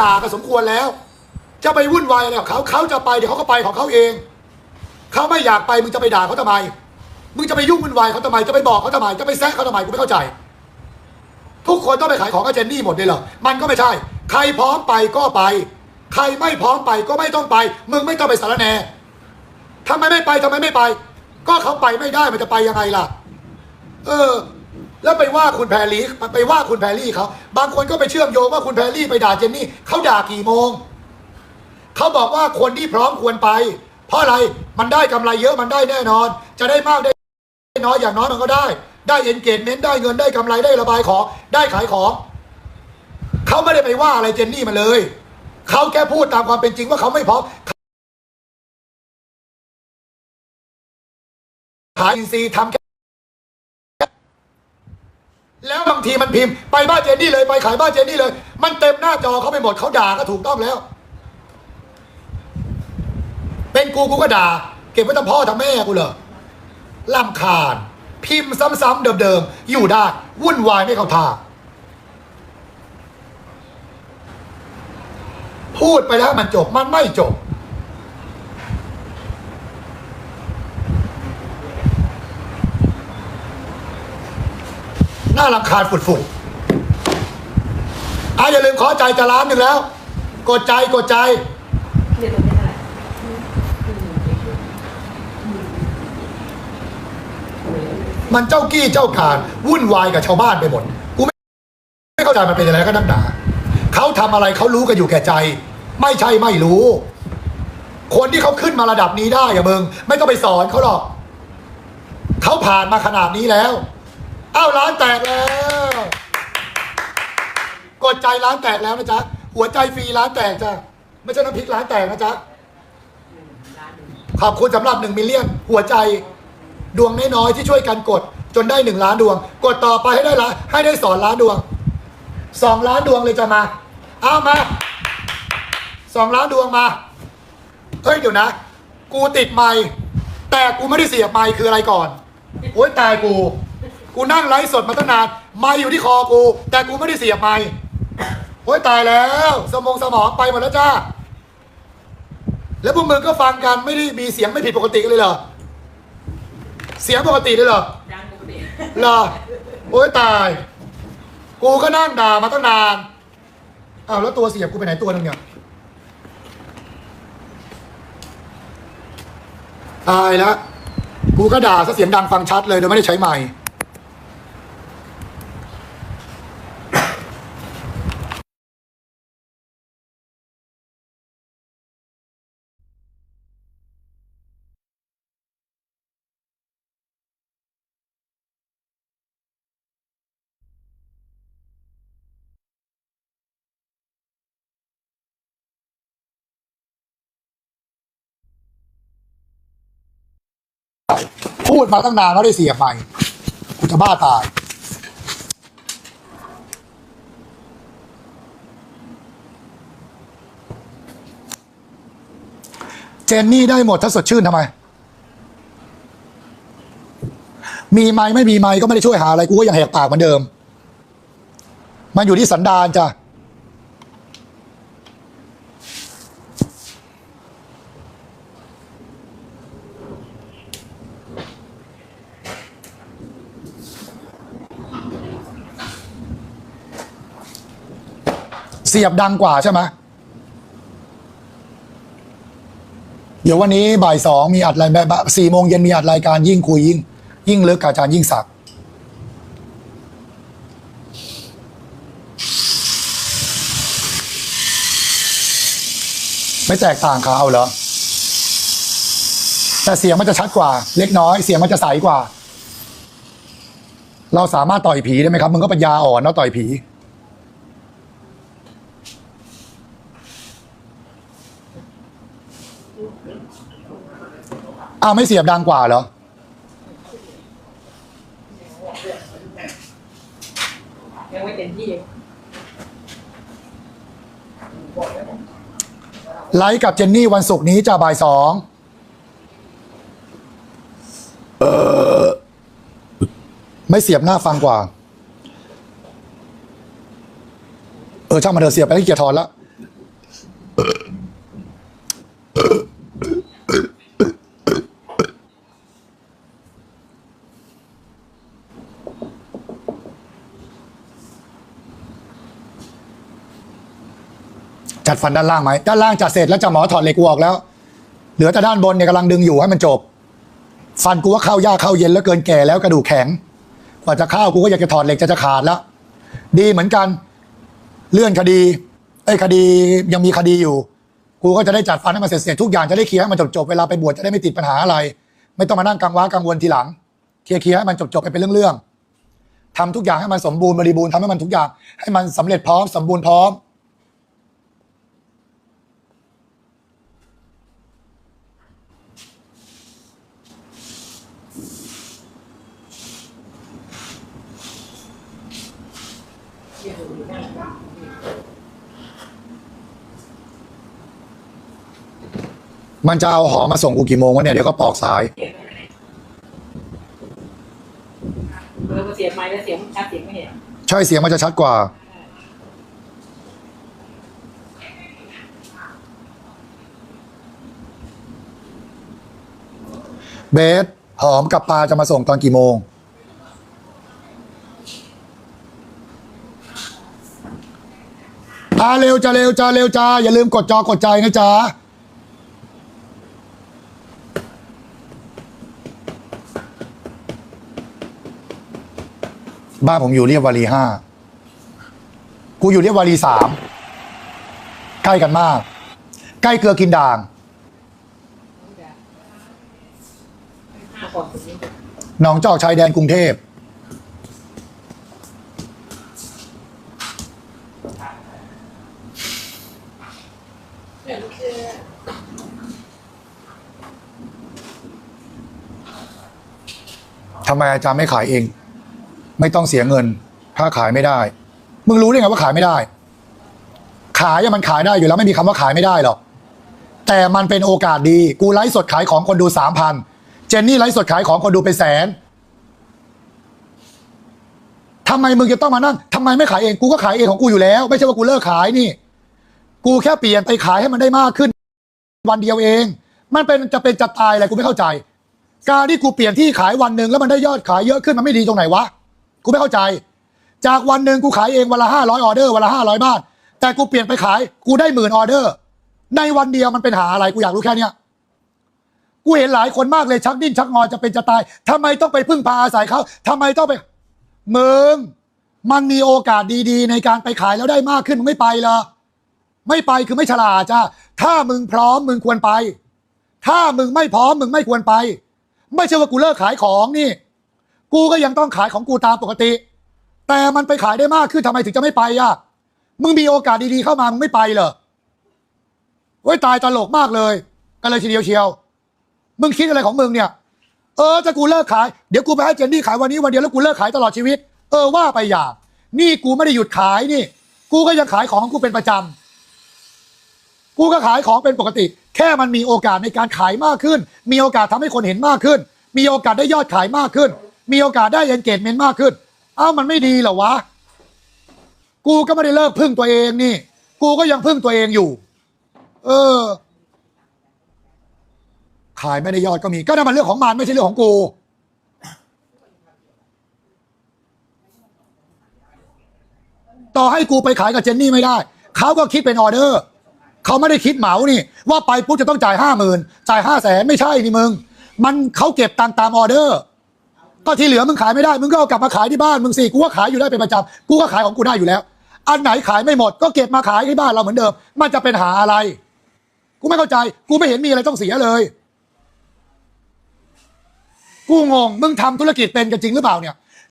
ด่าก็สมควรแล้ว จะไปวุ่นวายอะไรกับเขาเขาจะไปเดี๋ยวเขาก็ไปของเขาเอง เขาไม่อยากไปมึงจะไปด่าเขาทำไม มึงจะไปยุ่งวุ่นวายเขาทำไม จะไปบอกเขาทำไม จะไปแซะเขาทำไมกูไม่เข้าใจ ทุกคนต้องไปขายของกับเจนนี่หมดเลยเหรอ มันก็ไม่ใช่ ใครพร้อมไปก็ไป ใครไม่พร้อมไปก็ไม่ต้องไป มึงไม่ต้องไปสารแหนทำไมไม่ไปทำไมไม่ไป ก็เขาไปไม่ได้มันจะไปยังไงล่ะ เออ แล้วไปว่าคุณแพรรี่ไปว่าคุณแพรรี่เขาบางคนก็ไปเชื่อมโยงว่าคุณแพรรี่ไปด่าเจนนี่เขาด่ากี่โมงเขาบอกว่าคนที่พร้อมควรไป เพราะอะไรมันได้กำไรเยอะมันได้แน่นอน จะได้มากได้น้อยอย่างน้อยมันก็ได้ ได้เอ็นเกจเมนต์ได้เงินได้กำไรได้ระบายของได้ขายของเขาไม่ได้ไปว่าอะไรเจนนี่มาเลยเขาแค่พูดตามความเป็นจริงว่าเขาไม่พร้อมขายอินซีทำแค่ แล้วบางทีมันพิมพ์ไปบ้านเจนนี่เลยไปขายบ้านเจนนี่เลย มันเต็มหน้าจอเขาไปหมดเขาด่าก็ถูกต้องแล้ว เป็นกูกูก็ด่า เก็บไว้ทำพ่อทำแม่กูเหรอลำคาญ พิมพ์ซ้ำๆเดิมๆอยู่ได้วุ่นวายไม่เข้าท่าพูดไปแล้วมันจบมันไม่จบ น่ารำคาญฝุดฝุดอะอย่าลืมขอใจจะล้านหนึ่งแล้ว กดใจกดใจเดี๋ยวมันเจ้ากี้เจ้าการวุ่นวายกับชาวบ้านไปหมดกูไม่เข้าใจมันเป็นอะไรก็นักหนาเขาทำอะไรเขารู้กันอยู่แก่ใจ ไม่ใช่ไม่รู้ คนที่เขาขึ้นมาระดับนี้ได้อะมึง ไม่ต้องไปสอนเขาหรอกเขาผ่านมาขนาดนี้แล้ว อ้าร้านแตกแล้ว กดใจร้านแตกแล้วนะจ๊ะ หัวใจฟรีร้านแตกจ้ะ ไม่ใช่น้ำพริกร้านแตกนะจ๊ะ ขอบคุณสำหรับหนึ่งมิลเลียน หัวใจดวงน้อยๆที่ช่วยกันกด จนได้หนึ่งล้านดวง กดต่อไปให้ได้ละให้ได้สองล้านดวงสองล้านดวงเลยจะมา เอามาสองล้านดวงมา เฮ้ยเดี๋ยวนะ กูติดไมค์แต่กูไม่ได้เสียบไมค์คืออะไรก่อน โอ๊ยตายกู กูนั่งไลฟ์สดมาตั้งนานไมค์อยู่ที่คอกู แต่กูไม่ได้เสียบไมค์โอ๊ยตายแล้ว สมองสมองไปหมดแล้วจ้า แล้วพวกมึงก็ฟังกันไม่ได้มีเสียงไม่ผิดปกติกันเลยเหรอ เสียงปกติเลยเหรอดังปกติเหรอโอ๊ยตาย กูก็นั่งด่ามาตั้งนานอ้าวแล้วตัวเสียบกูไปไหนตัวหนึงเนี่ยตายแล้ว กูก็ด่าซะเสียงดังฟังชัดเลยโดยไม่ได้ใช้ไมค์ พูดมาตั้งนานแล้วได้เสียบไมค์กูจะบ้าตาย เจนนี่ได้หมดถ้าสดชื่นทำไม มีไม้ไม่มีไม้ก็ไม่ได้ช่วยหาอะไรกูก็ยังแหกปากเหมือนเดิม มันอยู่ที่สันดานจ้ะ เสียบดังกว่าใช่ไหมเดี๋ยววันนี้บ่ายสองมีอัดรายแบบสี่โมงเย็นมีอัดรายการยิ่งคุยยิ่ง ยิ่งเลึกกับอาจารย์ยิ่งศักดิ์ไม่แตกต่างเอาเหรอ แต่เสียงมันจะชัดกว่า เล็กน้อย เสียงมันจะใสกว่า เราสามารถต่อยผีได้ไหมครับ มึงก็ปัญญาอ่อนเนาะต่อยผี อ้าวไม่เสียบดังกว่าเหรอยังไม่เต็มที่ไลฟ์กับเจนนี่วันศุกร์นี้จะบ่ายสองไม่เสียบหน้าฟังกว่า เออช่างมาเถอะเสียบไปให้เกียร์ถอนแล้ว ฟันด้านล่างไหมด้านล่างจัดเสร็จแล้วจะหมอถอดเหล็กออกแล้ว เหลือแต่ด้านบนเนี่ยกำลังดึงอยู่ให้มันจบ ฟันกูว่าเข้ายากเข้าเย็นแล้วเกินแก่แล้วกระดูกแข็ง กว่าจะเข้ากูก็อยากจะถอดเหล็กจะจะขาดแล้วดีเหมือนกัน เลื่อนคดีไอ้คดียังมีคดีอยู่ กูก็จะได้จัดฟันให้มันเสร็จๆทุกอย่างจะได้เคลียร์ให้มันจบๆเวลาไปบวชจะได้ไม่ติดปัญหาอะไร ไม่ต้องมานั่งกังวลกังวลทีหลังเคลียร์เคลียร์ให้มันจบๆไปเป็นเรื่องๆทำทุกอย่างให้มันสมบูรณ์บริบูรณ์ทำให้มันทุกอย่างให้มันสำเร็จพร้อมสมบูรณ์พร้อม มันจะเอาหอมาส่งกูกี่โมงวะเนี่ย เดี๋ยวก็ปอกสาย เออเสียงไม้แล้วเสียงชัดเสียงไม่เห็นใช่เสียงมันจะชัดกว่า เบสหอมกับปลาจะมาส่งตอนกี่โมงาเร็วจ้าเร็วจ้าเร็วจ้าอย่าลืมกดจอกดใจนะจ๊ะบ้านผมอยู่เรียบวารีห้ากูอยู่เรียบวารีสามใกล้กันมาก ใกล้เกลือกินด่างห้าก่อนตรงนี้หนองจอกชายแดนกรุงเทพ ทำไมอาจารย์ไม่ขายเอง ไม่ต้องเสียเงิน ถ้าขายไม่ได้ มึงรู้ได้ไงว่าขายไม่ได้ ขายมันขายได้อยู่แล้วไม่มีคำว่าขายไม่ได้หรอกแต่มันเป็นโอกาสดี กูไลฟ์สดขายของคนดูสามพันเจนนี่ไลฟ์สดขายของคนดูเป็นแสนทำไมมึงจะต้องมานั่งทำไมไม่ขายเองกูก็ขายเองของกูอยู่แล้ว ไม่ใช่ว่ากูเลิกขายนี่ กูแค่เปลี่ยนไปขายให้มันได้มากขึ้น วันเดียวเอง มันเป็นจะเป็นจะตายอะไรกูไม่เข้าใจ การที่กูเปลี่ยนที่ขายวันหนึ่งแล้วมันได้ยอดขายเยอะขึ้นมันไม่ดีตรงไหนวะกูไม่เข้าใจ จากวันหนึ่งกูขายเองวันละห้าร้อยออเดอร์วันละห้าร้อยบ้าทแต่กูเปลี่ยนไปขายกูได้หมื่นออเดอร์ ในวันเดียวมันเป็นหาอะไรกูอยากรู้แค่เนี้ยกูเห็นหลายคนมากเลยชักดิ้นชักงอจะเป็นจะตายทำไมต้องไปพึ่งพาอาศัยเขาทำไมต้องไปมึงมันมีโอกาสดีๆ ในการไปขายแล้วได้มากขึ้นมึงไม่ไปเหรอไม่ไปคือไม่ฉลาดจ้าถ้ามึงพร้อมมึงควรไป ถ้ามึงไม่พร้อมมึงไม่ควรไป ไม่ใช่ว่ากูเลิกขายของนี่ กูก็ยังต้องขายของกูตามปกติ แต่มันไปขายได้มากขึ้นทำไมถึงจะไม่ไปอะมึงมีโอกาสดีๆเข้ามามึงไม่ไปเหรอโอ้ยตายตลกมากเลย กันเลยทีเดียวเชียว มึงคิดอะไรของมึงเนี่ย เออจะกูเลิกขายเดี๋ยวกูไปให้เจนนี่ขายวันนี้วันเดียวแล้วกูเลิกขายตลอดชีวิต เออว่าไปอย่างนี่กูไม่ได้หยุดขายนี่ กูก็ยังขายของของกูเป็นประจำกูก็ขายของเป็นปกติ แค่มันมีโอกาสในการขายมากขึ้น มีโอกาสทำให้คนเห็นมากขึ้น มีโอกาสได้ยอดขายมากขึ้น มีโอกาสได้เอนเกจเมนต์มากขึ้น เอ้ามันไม่ดีเหรอวะ กูก็ไม่ได้เลิกพึ่งตัวเองนี่ กูก็ยังพึ่งตัวเองอยู่ เออ ขายไม่ได้ยอดก็มี ก็นั่นมันเรื่องของมันไม่ใช่เรื่องของกูต่อให้กูไปขายกับเจนนี่ไม่ได้ เขาก็คิดเป็นออเดอร์ เขาไม่ได้คิดเหมานี่ ว่าไปปุ๊บจะต้องจ่ายห้าหมื่นจ่ายห้าแสนไม่ใช่นี่มึง มันเขาเก็บตังค์ตามออเดอร์ ก็ที่เหลือมึงขายไม่ได้ มึงก็เอากลับมาขายที่บ้านมึงสิกูก็ขายอยู่ได้เป็นประจำกูก็ขายของกูได้อยู่แล้ว อันไหนขายไม่หมด ก็เก็บมาขายที่บ้านเราเหมือนเดิม มันจะเป็นหาอะไร กูไม่เข้าใจ กูไม่เห็นมีอะไรต้องเสียเลย กูงงมึงทำธุรกิจเป็นกันจริงหรือเปล่าเนี่ย